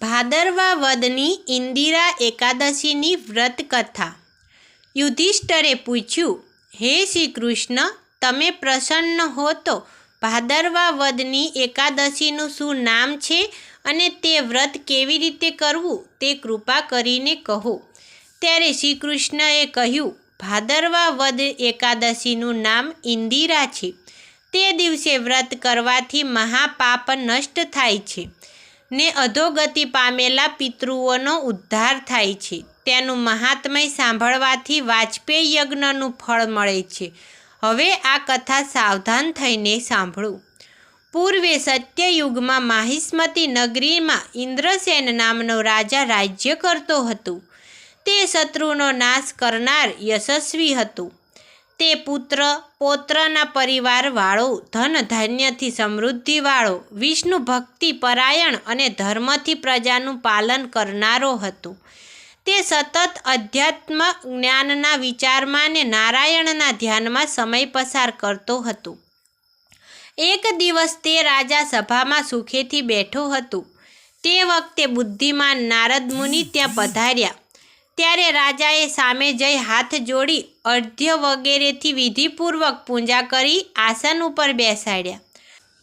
ભાદરવા વદની ઇન્દિરા એકાદશીની વ્રત કથા યુધિષ્ઠરે પૂછ્યું, હે શ્રી કૃષ્ણ તમે પ્રસન્ન હો તો ભાદરવા વદની એકાદશીનું શું નામ છે અને તે વ્રત કેવી રીતે કરવું તે કૃપા કરીને કહો. ત્યારે શ્રી કૃષ્ણએ કહ્યું, ભાદરવા વદ એકાદશીનું નામ ઇન્દિરા છે. તે દિવસે વ્રત કરવાથી મહાપાપ નષ્ટ થાય છે. ને અધોગતિ પામેલા પિતૃઓનો ઉદ્ધાર થાય છે. તેનું મહાત્મય સાંભળવાથી વાજપેયી યજ્ઞનું ફળ મળે છે. હવે આ કથા સાવધાન થઈને સાંભળો. પૂર્વે સત્યયુગમાં માહિષ્મતી નગરીમાં ઇન્દ્રસેન નામનો રાજા રાજ્ય કરતો હતો. તે શત્રુનો નાશ કરનાર યશસ્વી હતું. તે પુત્ર, પૌત્રના પરિવારવાળો, ધન ધાન્યથી સમૃદ્ધિવાળો, વિષ્ણુ ભક્તિ, પરાયણ અને ધર્મથી પ્રજાનું પાલન કરનારો હતો. તે સતત અધ્યાત્મ જ્ઞાનના વિચારમાં ને નારાયણના ધ્યાનમાં સમય પસાર કરતો હતો. એક દિવસ તે રાજા સભામાં સુખેથી બેઠો હતો. તે વખતે બુદ્ધિમાન નારદ મુનિ ત્યાં પધાર્યા. ત્યારે રાજાએ સામે જઈ હાથ જોડી અર્ધ્ય વગેરેથી વિધિપૂર્વક પૂજા કરી આસન ઉપર બેસાડ્યા.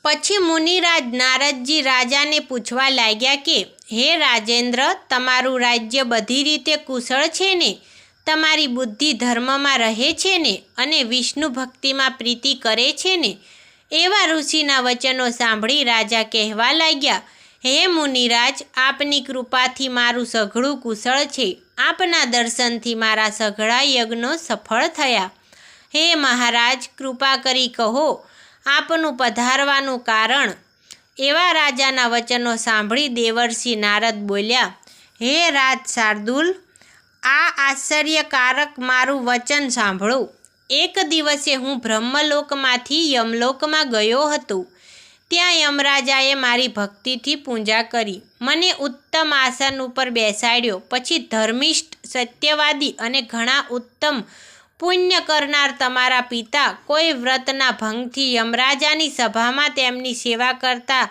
પછી મુનિરાજ નારદજી રાજાને પૂછવા લાગ્યા કે, હે રાજેન્દ્ર, તમારું રાજ્ય બધી રીતે કુશળ છે ને? તમારી બુદ્ધિ ધર્મમાં રહે છે ને? અને વિષ્ણુ ભક્તિમાં પ્રીતિ કરે છે ને? એવા ઋષિના વચનો સાંભળી રાજા કહેવા લાગ્યા, હે મુનિરાજ, આપની કૃપાથી મારું સઘળું કુશળ છે. આપના દર્શનથી મારા સઘળા યજ્ઞો સફળ થયા. હે મહારાજ, કૃપા કરી કહો, આપનું પધારવાનું કારણ? એવા રાજાના વચનો સાંભળી દેવર્ષિ નારદ બોલ્યા, હે રાજ શાર્દુલ, આ આશ્ચર્યકારક મારું વચન સાંભળો. એક દિવસે હું બ્રહ્મલોકમાંથી યમલોકમાં ગયો હતો. ત્યાં યમરાજાએ મારી ભક્તિથી પૂજા કરી. મને ઉત્તમ આસન ઉપર બેસાડ્યો. પછી ધર્મિષ્ઠ, સત્યવાદી અને ઘણા ઉત્તમ પુણ્ય કરનાર તમારા પિતા કોઈ વ્રતના ભંગથી યમરાજાની સભામાં તેમની સેવા કરતા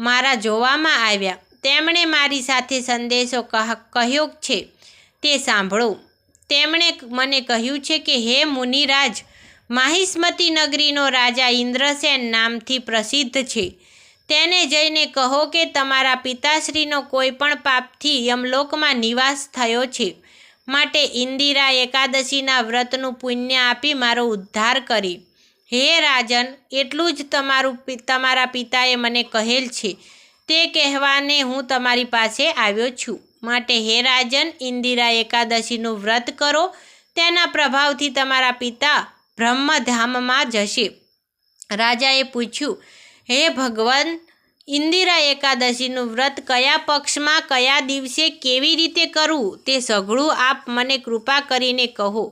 મારા જોવામાં આવ્યા. તેમણે મારી સાથે સંદેશો કહ્યો છે, તે સાંભળો. તેમણે મને કહ્યું છે કે, હે મુનિરાજ માહિષ્મતી નગરીનો રાજા ઇન્દ્રસેન નામથી પ્રસિદ્ધ છે. તેને જઈને કહો કે તમારા પિતાશ્રીનો કોઈ પણ પાપથી યમલોકમાં નિવાસ થયો છે. માટે ઇન્દિરા એકાદશીના વ્રતનું પુણ્ય આપી મારો ઉદ્ધાર કરી. હે રાજન, એટલું જ તમારું તમારા પિતાએ મને કહેલ છે. તે કહેવાને હું તમારી પાસે આવ્યો છું. માટે હે રાજન, ઇન્દિરા એકાદશીનું વ્રત કરો. તેના પ્રભાવથી તમારા પિતા બ્રહ્મધામમાં જશે. રાજાએ પૂછ્યું, હે ભગવાન, ઇન્દિરા એકાદશીનું વ્રત કયા પક્ષમાં, કયા દિવસે કેવી રીતે કરવું? તે સઘળું આપ મને કૃપા કરીને કહો.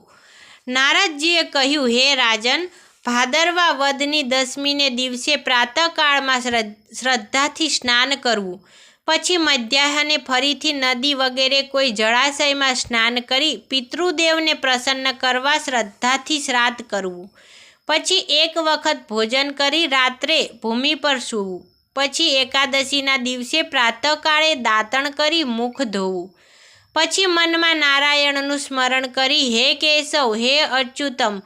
નારદજીએ કહ્યું, હે રાજન, ભાદરવા વધની દસમીને દિવસે પ્રાતઃકાળમાં શ્રદ્ધાથી સ્નાન કરવું. પછી મધ્યાહને ફરીથી નદી વગેરે કોઈ જળાશયમાં સ્નાન કરી પિતૃદેવને પ્રસન્ન કરવા શ્રદ્ધાથી શ્રાદ્ધ કરવું. પછી એક વખત ભોજન કરી રાત્રે ભૂમિ પર સૂવું. પછી એકાદશીના દિવસે પ્રાતઃકાળે દાંતણ કરી મુખ ધોવું. પછી મનમાં નારાયણનું સ્મરણ કરી, હે કેશવ, હે અચ્યુતમ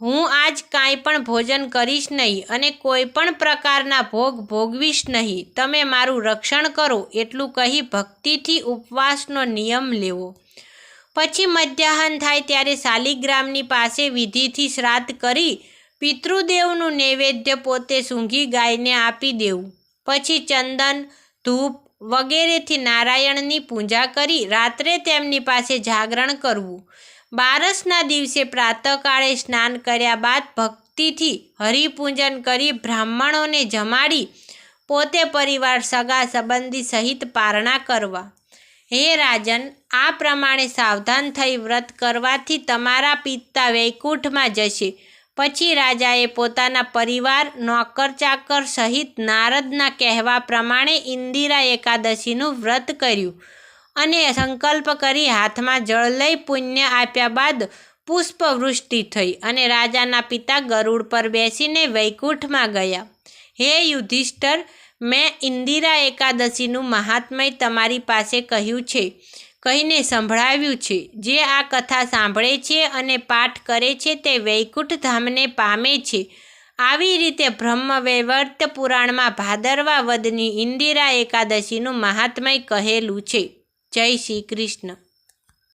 હું આજ કાંઈ પણ ભોજન કરીશ નહીં અને કોઈ પણ પ્રકારના ભોગ ભોગવીશ નહીં. તમે મારું રક્ષણ કરો એટલું કહી ભક્તિથી ઉપવાસનો નિયમ લેવો. પછી મધ્યાહન થાય ત્યારે શાલિગ્રામની પાસે વિધિથી શ્રાદ્ધ કરી પિતૃદેવનું નૈવેદ્ય પોતે સૂંઘી ગાયને આપી દેવું. પછી ચંદન, ધૂપ વગેરેથી નારાયણની પૂજા કરી રાત્રે તેમની પાસે જાગરણ કરવું. બારસના દિવસે પ્રાતઃકાળે સ્નાન કર્યા બાદ ભક્તિથી હરિપૂજન કરી બ્રાહ્મણોને જમાડી પોતે પરિવાર સગા સંબંધી સહિત પારણા કરવા. હે રાજન, આ પ્રમાણે સાવધાન થઈ વ્રત કરવાથી તમારા પિતા વૈકુંઠમાં જશે. પછી રાજાએ પોતાના પરિવાર નોકર ચાકર સહિત નારદના કહેવા પ્રમાણે ઇન્દિરા એકાદશીનું વ્રત કર્યું. અને સંકલ્પ કરી હાથમાં જળ લઈ પુણ્ય આપ્યા બાદ પુષ્પવૃષ્ટિ થઈ અને રાજાના પિતા ગરુડ પર બેસીને વૈકુંઠમાં ગયા. હે યુધિષ્ઠર, મેં ઇન્દિરા એકાદશીનું મહાત્મય તમારી પાસે કહ્યું છે, કહીને સંભળાવ્યું છે. જે આ કથા સાંભળે છે અને પાઠ કરે છે તે વૈકુંઠ ધામને પામે છે. આવી રીતે બ્રહ્મવૈવર્ત પુરાણમાં ભાદરવા વદની ઇન્દિરા એકાદશીનું મહાત્મય કહેલું છે. જય શ્રી કૃષ્ણ.